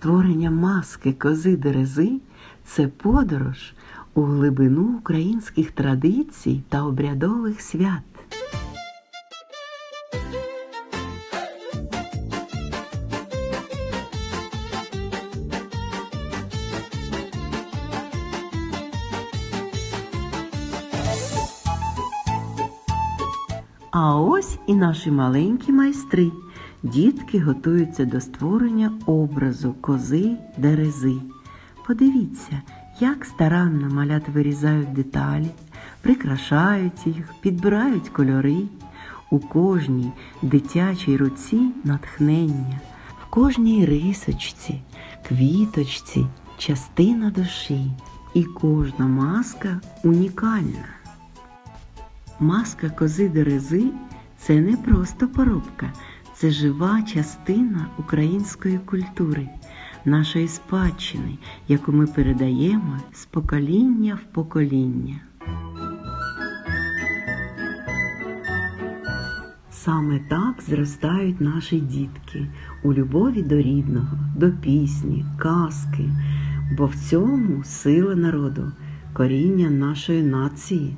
Створення маски кози дерези це подорож у глибину українських традицій та обрядових свят. А ось і наші маленькі майстри. Дітки готуються до створення образу кози дерези. Подивіться, як старанно малята вирізають деталі, прикрашають їх, підбирають кольори. У кожній дитячій руці натхнення, в кожній рисочці, квіточці частина душі, і кожна маска унікальна. Маска кози дерези це не просто поробка, це жива частина української культури, нашої спадщини, яку ми передаємо з покоління в покоління. Саме так зростають наші дітки у любові до рідного, до пісні, казки, бо в цьому сила народу, коріння нашої нації.